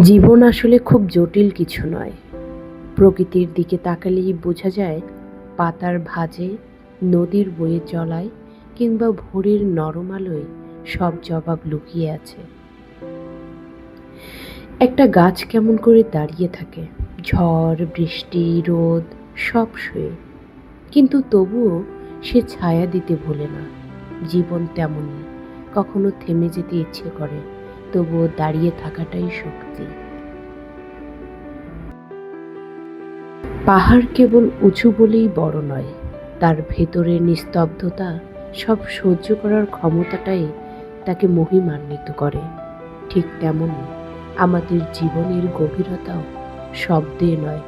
জীবন আসলে খুব জটিল কিছু নয়। প্রকৃতির দিকে তাকালেই বোঝা যায়, পাতার ভাঁজে, নদীর বয়ে চলায় কিংবা ভোরের নরম আলোয় সব জবাব লুকিয়ে আছে। একটা গাছ কেমন করে দাঁড়িয়ে থাকে, ঝড়, বৃষ্টি, রোদ, সব শুয়ে। কিন্তু তবুও সে ছায়া দিতে ভোলে না। জীবন তেমনই, কখনো থেমে যেতে ইচ্ছে করে। তবুও দাঁড়িয়ে থাকাটাই শক্তি। পাহাড় কেবল উঁচু বলেই বড় নয়, তার ভেতরের নিস্তব্ধতা সব সহ্য করার ক্ষমতাটাই তাকে মহিমান্বিত করে। ঠিক তেমন আমাদের জীবনের গভীরতাও শব্দে নয়,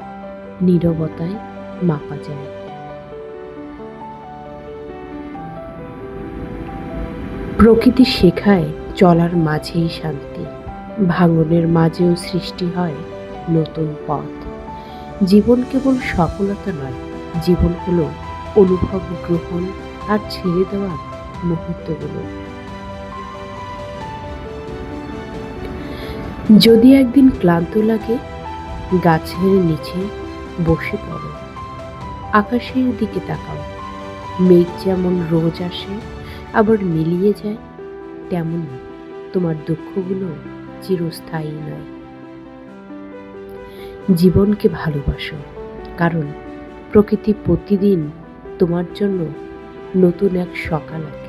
নীরবতায় মাপা যায়। প্রকৃতি শেখায় চলার মাঝেই শান্তি। ভাঙনের মাঝেও সৃষ্টি হয় নতুন পথ। জীবন কেবল সফলতা নয়, জীবন হলো অনুভব গ্রহণ আর ছেড়ে দেওয়ার মুহূর্তগুলো। যদি একদিন ক্লান্ত লাগে, গাছের নিচে বসে পড়ো। আকাশের দিকে তাকাও। মেঘ যেমন রোজ আসে, আবার মিলিয়ে যায় তেমনই। তোমার দুঃখগুলো চিরস্থায়ী নয়। জীবনকে ভালোবাসো, কারণ প্রকৃতি প্রতিদিন তোমার জন্য নতুন এক সকাল আছে।